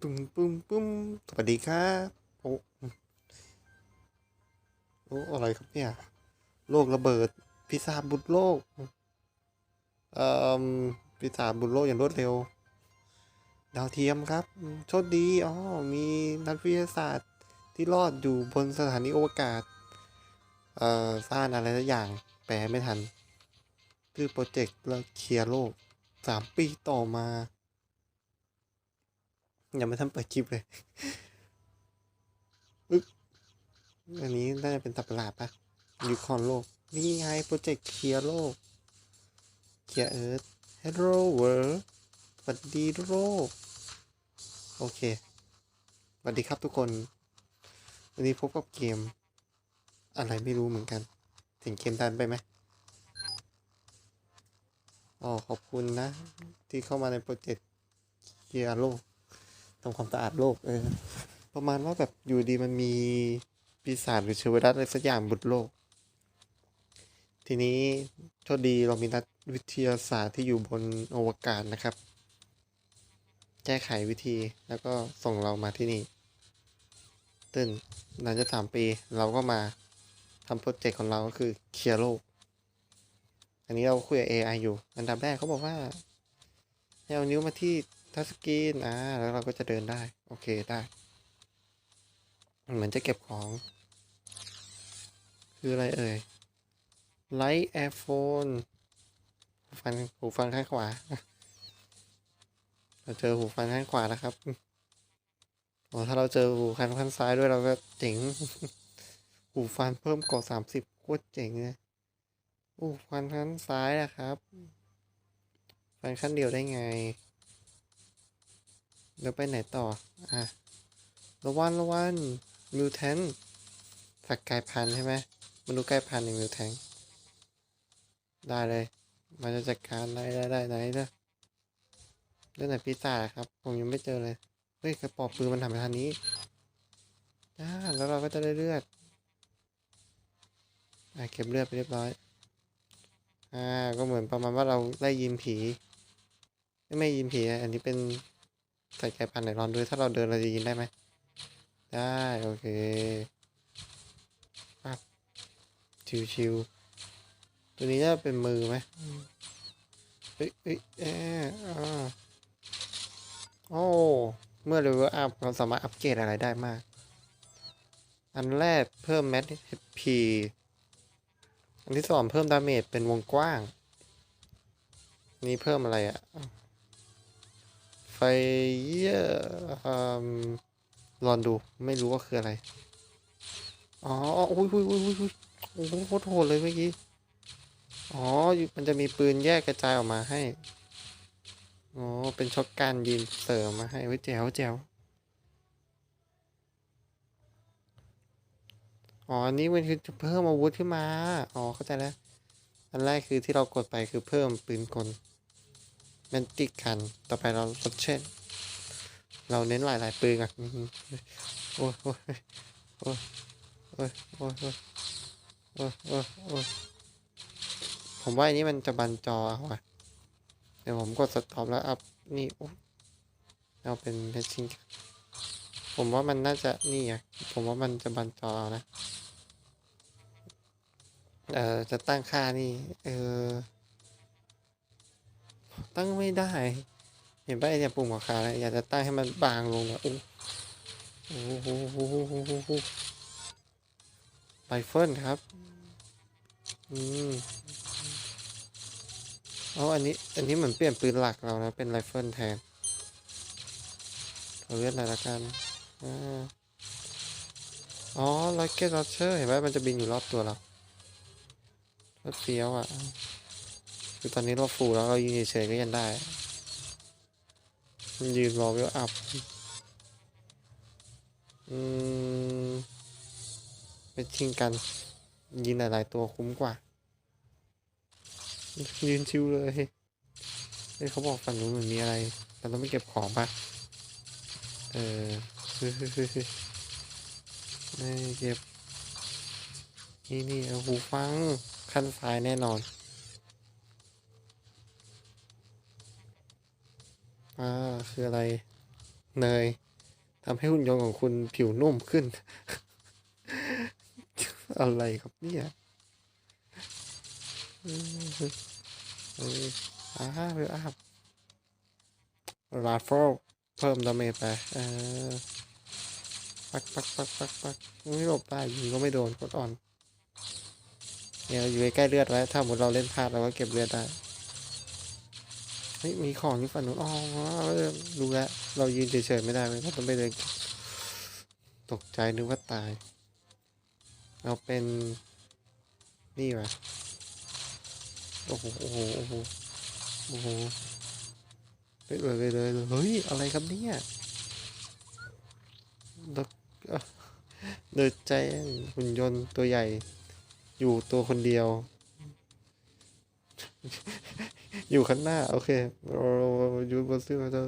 ปุ้มปุ้มปุ้มสวัสดีครับโอ้โอ้อะไรครับเนี่ย โลกระเบิด พิซซ่าบุดโลก เอ่อ พิซซ่าบุดโลกอย่างรวดเร็ว ดาวเทียมครับ โชคดีอ๋อมีนักวิทยาศาสตร์ที่รอดอยู่บนสถานีอวกาศ เอ่อ สร้างอะไรสักอย่าง แปลไม่ทัน คือโปรเจกต์ล้วเคลียร์โลกสามปีต่อมา ยังไม่ทันเปิดคลิปเลยอึ๊บอันนี้น่าจะเป็นสัตว์ประหลาดปะยูคอนโลก นี่ไงโปรเจกต์เคลียร์โลก เคลียร์เอิร์ธ Hello World สวัสดีโลก โอเคสวัสดีครับทุกคน วันนี้พบกับเกม อะไรไม่รู้เหมือนกัน ถึงเกมดันไปไหมอ๋อขอบคุณนะ ที่เข้ามาในโปรเจกต์เคลียร์โลก ทำความสะอาดโลก เออ ประมาณว่าแบบอยู่ดีมันมีปีศาจหรือเชื้อไวรัสอะไรสักอย่างบนโลก ทีนี้โชคดีเรามีนักวิทยาศาสตร์ที่อยู่บนอวกาศนะครับ แก้ไขวิธีแล้วก็ส่งเรามาที่นี่ตึ้นหลังจากสามปีเราก็มาทำโปรเจกต์ของเราก็คือเคลียร์โลก อันนี้เราคุยกับ AI อยู่ อันดับแรกเขาบอกว่าให้เอานิ้วมาที่ ทัชสกรีนอ่าแล้วเราก็จะเดินได้ โอเคได้ เหมือนจะเก็บของ คืออะไรเอ่ยไลท์แอร์โฟนหูฟังหูฟังข้างขวา เราเจอหูฟังข้างขวาแล้วครับโอ้ถ้าเราเจอหูฟังข้างซ้ายด้วยเราก็เจ๋ง หูฟังเพิ่มเกาสามสิบโคตรเจ๋งเลยหูฟังข้างซ้ายนะครับฟังขั้นเดียวได้ไง เดี๋ยวไปไหนต่อ อะระวันระวันมิวแทนสักกายพันธุ์ใช่ไหมมันุษย์กายพันธุ์ในมิวแทนได้เลย มันจะจัดการได้ได้ได้ไหนนะเรื่องไหนปีศาจครับ ผมยังไม่เจอเลย เฮ้ยกระป๋อปืนมันทำไปทางนี้อ่าแล้วเราก็จะได้เลือดอ่าเก็บเลือดไปเรียบร้อย อ่า ก็เหมือนประมาณว่าเราไล่ยิงผี ไม่ไม่ยิงผีอันนี้เป็น ใส่ไก่พันไหนลองดูถ้าเราเดินเราจะยิงได้ไหม ได้ โอเคปั๊บชิวๆตัวนี้จะเป็นมือไหมเอ้ยเอ้ยเอ้ยอ่าโอ้เมื่อเลเวลอัพเราสามารถอัปเกรดอะไรได้มาก อันแรกเพิ่มแมทพีอันที่สองเพิ่มดาเมจเป็นวงกว้าง นี่เพิ่มอะไรอะไฟเยอร์ลองดูไม่รู้ว่าคืออะไร อ๋ออุ้ยอุ้ยอุ้ยอุ้ยโอ้โหโคตรโหดเลยเมื่อกี้ อ๋อ มันจะมีปืนแยกกระจายออกมาให้ อ๋อ เป็นช็อตการยิงเสริมมาให้ไว้ยแจ๋วแจ๋วอ๋อ อันนี้มันคือเพิ่มอาวุธขึ้นมา อ๋อ เข้าใจแล้ว อันแรกคือที่เรากดไปคือเพิ่มปืนกล แมนติกกัน ต่อไปเราลดเช่น เราเน้นหลายๆปืนอะโอ้ยโอ้ยโอ้ยโอ้ยโอ้ยโอ้ยโอ้ยโอ้ยโอ้ยผมว่าอันนี้มันจะบันจอเอาว่ะเดี๋ยวผมกดสต็อปแล้วอัพนี่โอ้ยเอาเป็นเพชชิงผมว่ามันน่าจะนี่อะผมว่ามันจะบันจอเอานะ เอ่อ จะตั้งค่านี่ เออ ตั้งไม่ได้ เห็นป่ะไอเนี่ยปุ่มขาวๆเนี่ยอยากจะตั้งให้มันบางลงอะโอ้โอ้โหไรเฟิลครับ อืมอ๋ออันนี้ อันนี้เหมือนเปลี่ยนปืนหลักเรานะ เป็นไรเฟิลแทนเราเลือกอะไรละกัน อ๋อล็อกเก็ตลอเชอร์เห็นไหมมันจะบินอยู่รอบตัวเราเฟี้ยวอะ คือตอนนี้เราฟูแล้วเรายืนเฉยๆก็ยังได้ยืนรอเวลอัพ อืมไปชิงกันยิงหลายๆตัวคุ้มกว่า ยืนชิวเลยเฮ้ยเขาบอกฝั่งนู้นมันมีอะไรเราต้องไปเก็บของปะเออไม่เก็บ นี่นี่หูฟังขั้นซ้ายแน่นอน อ่าคืออะไร เนยทำให้หุ่นยนต์ของคุณผิวนุ่มขึ้น อะไรครับเนี่ยออเอออ่าเวลอัพราฟลเพิ่มดาเมจไปเออปักปักปักปักปักไม่หลบได้ยิงก็ไม่โดนกดอ่อนเนี่ยอยู่ใกล้เลือดไว้ ถ้าหมดเราเล่นพลาดเราก็เก็บเลือดได้ เฮ้ยมีของอยู่ฝั่งนู้นอ๋อรู้แล้วเรายืนเฉยๆไม่ได้เลยเราต้องไปเดินตกใจนึกว่าตายเราเป็นนี่วะโอ้โหโอ้โหโอ้โหโอ้โหเลยเลยเลยเลยเฮ้ยอะไรครับเนี่ยเดอะเดอะใจหุ่นยนต์ตัวใหญ่ อยู่ตัวคนเดียว อยู่ข้างหน้า โอเคยูบนซื้อมาจะ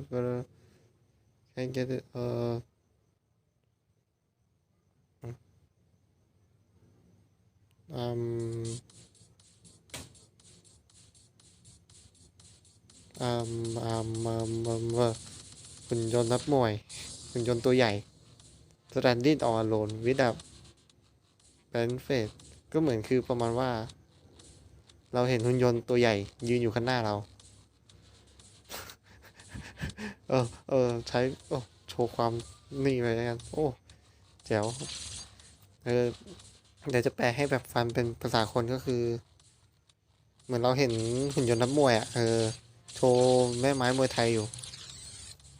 แข่งกันเอ่ออืมอืมอืมอืมอืมว่าหุ่นยนต์นักมวยหุ่นยนต์ตัวใหญ่ standing on alone with a bent face ก็เหมือนคือประมาณว่า เราเห็นหุ่นยนต์ตัวใหญ่ ยืนอยู่ข้างหน้าเรา เออ เออ ใช้ โอ้ โชว์ความนี่ไปแล้วกัน โอ้ แจ๋ว เออ เดี๋ยวจะแปลให้แบบฟันเป็นภาษาคนก็คือ เหมือนเราเห็นหุ่นยนต์นักมวยอะ เออ โชว์แม่ไม้มวยไทยอยู่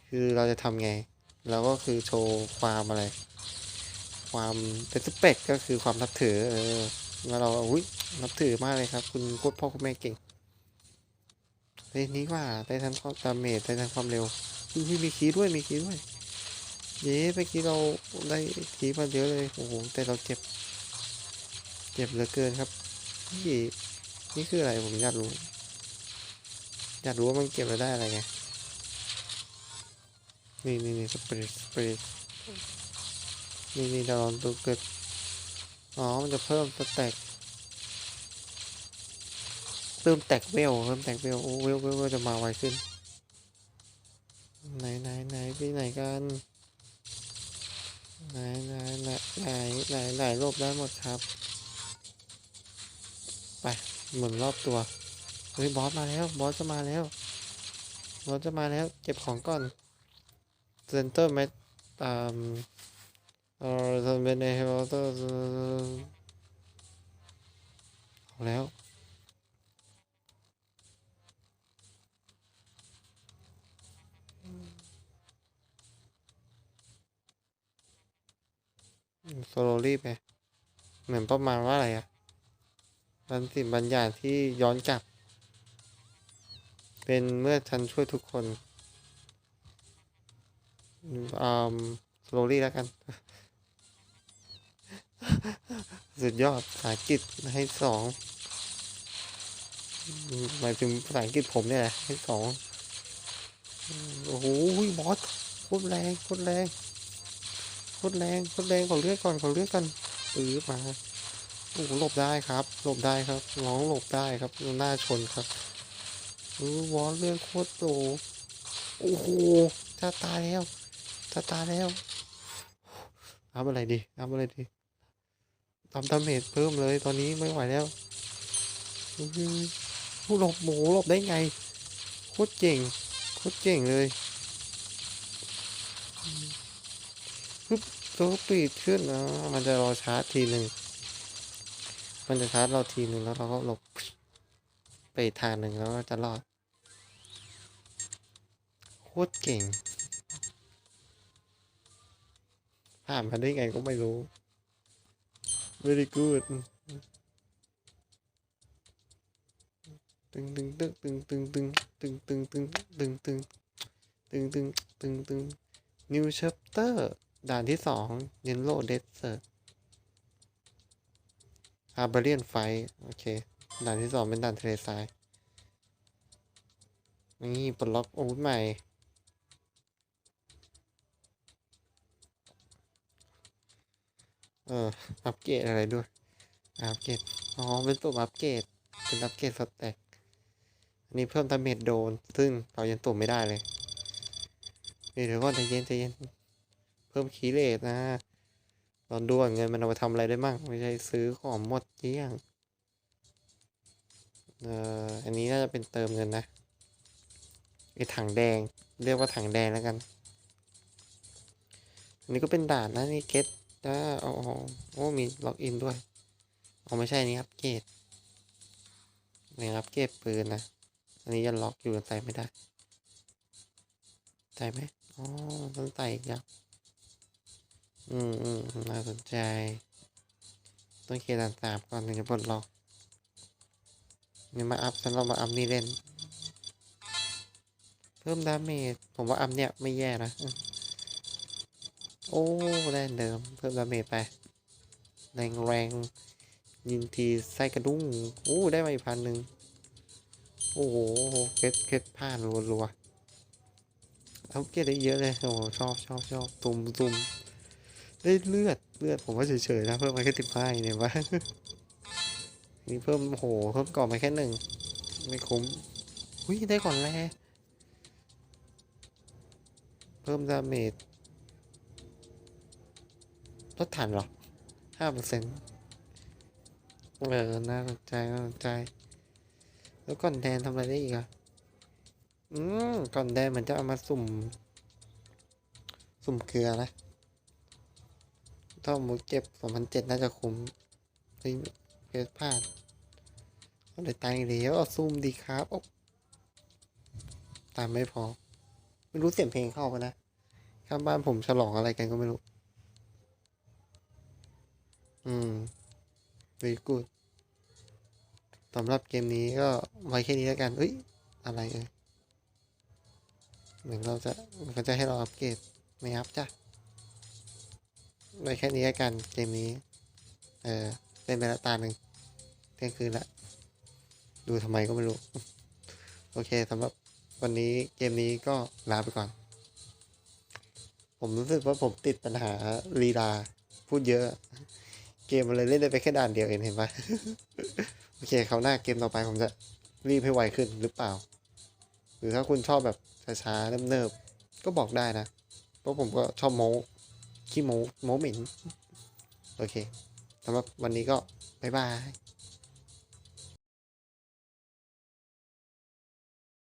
คือเราจะทำไง เราก็คือโชว์ความอะไร ความเป็นสเปกก็คือความนับถือ เออ แล้วเราอุ้ย นับถือมากเลยครับ คุณโคตรพ่อคุณแม่เก่งเฮ้นี้ว่าได้ทั้งความดาเมจได้ทั้งความเร็วอุ้ยมีคีด้วยมีคีด้วย เย้เมื่อกี้เราได้คีมาเยอะเลยโอ้โหแต่เราเจ็บ เจ็บเหลือเกินครับนี่นี่คืออะไรผมอยากรู้อยากรู้ว่ามันเก็บแล้วได้อะไรไงนี่นี่นี่สเปรย์สเปรย์นี่นี่เราลองดูเกิดอ๋อมันจะเพิ่มสแต็ก เพิ่มแตกเวลเพิ่มแตกเวลโอ้เวลเวลเวจะมาไวขึ้น ไหนไหนไหนไปไหนกันไหนไหนไหนไหนไหนไหนรบได้หมดครับ ไปหมุนรอบตัวเฮ้ยบอสมาแล้วบอสจะมาแล้วบอสจะมาแล้ว เก็บของก่อนเซนเตอร์แมทตามเออทำเป็นในเฮลเตอร์เอาแล้ว โซโลรีไป เหมือนประมาณว่าอะไรอะบางสิ่งบางอย่าที่ย้อนกลับ เป็นเมื่อฉันช่วยทุกคนอืมโซโลรีแล้วกัน สุดยอดภาษาอังกฤษให้สองมหมายถึงภาษาอังกฤษผมเนี่ยแหละให้สองโอ้โหบอสโคตรแรงโคตรแรง โคตรแรงโคตรแรงขอเลือกก่อนขอเลือกกันปื้อมาโอ้หลบได้ครับหลบได้ครับน้องหลบได้ครับหน้าชนครับโอ้บอสเลือกโคตรโตโอ้โหจะตายแล้วจะตายแล้วทำอะไรดีทำอะไรดีทำดาเมจเพิ่มเลยตอนนี้ไม่ไหวแล้วอื้อหือผู้หลบหมูหลบได้ไงโคตรเก่งโคตรเก่งเลยปึ๊บ ตัวปีดขึ้นนะมันจะรอชาร์จทีหนึ่ง มันจะชาร์จเราทีหนึ่งแล้วเราก็หลบไปทางหนึ่งแล้วก็จะรอด โคตรเก่ง ผ่านมาได้ไงก็ไม่รู้ very good ตึงตึงตึงตึงตึงตึงตึงตึงตึงตึงตึงตึงตึงตึงตึง new chapter ด่านที่สอง yellow desert Barbarian fight โอเค ด่านที่สองเป็นด่านทะเลทราย นี่ปลดล็อกอาวุธใหม่ เออ อัปเกรดอะไรด้วย อัปเกรด อ๋อ เป็นตัวอัปเกรด เป็นอัปเกรดสแต็กอันนี้เพิ่มดาเมจโดน ซึ่งเรายังตุ่มไม่ได้เลยเดี๋ยวก่อนใจเย็นใจเย็น เพิ่มคีเลทนะลองดูว่าเงินมันเอาไปทำอะไรได้มั่งไม่ใช่ซื้อของหมดเกลี้ยงเอ่ออันนี้น่าจะเป็นเติมเงินนะไอถังแดงเรียกว่าถังแดงแล้วกัน อันนี้ก็เป็นด่านนะนี่เกตนะอ๋อโอ้มีล็อกอินด้วยอ๋อไม่ใช่นี่อัปเกรดนี่อัปเกรดปืนนะ อันนี้ยังล็อกอยู่ใส่ไม่ได้ใส่ไหมอ๋อต้องใส่อย่าง อืมอืมน่าสนใจ ต้องเคลียร์ด่านสามก่อนถึงจะปลดล็อกนี่มาอัพฉันเรามาอัพนี่เล่น เพิ่มดาเมจผมว่าอัพเนี่ยไม่แย่นะ โอ้ได้เดิม เพิ่มดาเมจไป แรงแรงยิงทีไส้กระดุ้งโอ้ได้มาอีกพันหนึ่งโอ้โหเพชรเพชรผ่านรัวๆเอาเกตได้เยอะเลย โอ้โหชอบชอบชอบตุ่มตุ่ม ได้เลือดเลือดผมว่าเฉยๆนะเพิ่มมาแค่ติดไพ่เนี่ยวะนี่เพิ่มโหเพิ่มก่อนมาแค่หนึ่งไม่คุ้มอุ้ยได้ก่อนแรกเพิ่มดาเมจลดทันหรอห้าเปอร์เซ็นต์เออน่าสนใจน่าสนใจ แล้วก่อนแดนทำอะไรได้อีกอะอืมก่อนแดนมันจะเอามาสุ่ม สุ่มเกลือนะ ถ้าหมูเก็บสองพันเจ็ดน่าจะคุ้มเฮ้ยเพชรพลาดเอาได้ตังค์อีกแล้วเอาซุ่มดีครับโอ๊ะตามไม่พอ ไม่รู้เสียงเพลงเข้าปะนะ ข้างบ้านผมฉลองอะไรกันก็ไม่รู้ อืม very good สำหรับเกมนี้ก็ไว้แค่นี้แล้วกันเอ้ย อะไรเอ่ยเหมือนเราจะมันก็จะให้เราอัปเกรดไม่อัพจ้ะ ไว้แค่นี้แล้วกันเกมนี้ เออเล่นไปและตาหนึ่งเที่ยงคืนละดูทำไมก็ไม่รู้ โอเคสำหรับวันนี้เกมนี้ก็ลาไปก่อน ผมรู้สึกว่าผมติดปัญหาลีลาพูดเยอะ เกมมันเลยเล่นได้ไปแค่ด่านเดียวเองเห็นปะโอเคคราวหน้าเกมต่อไปผมจะรีบให้ไวขึ้นหรือเปล่า หรือถ้าคุณชอบแบบช้าๆเนิบๆก็บอกได้นะ เพราะผมก็ชอบโม้ ขี้โมโมเหม็นโอเคสำหรับวันนี้ก็บ๊ายบาย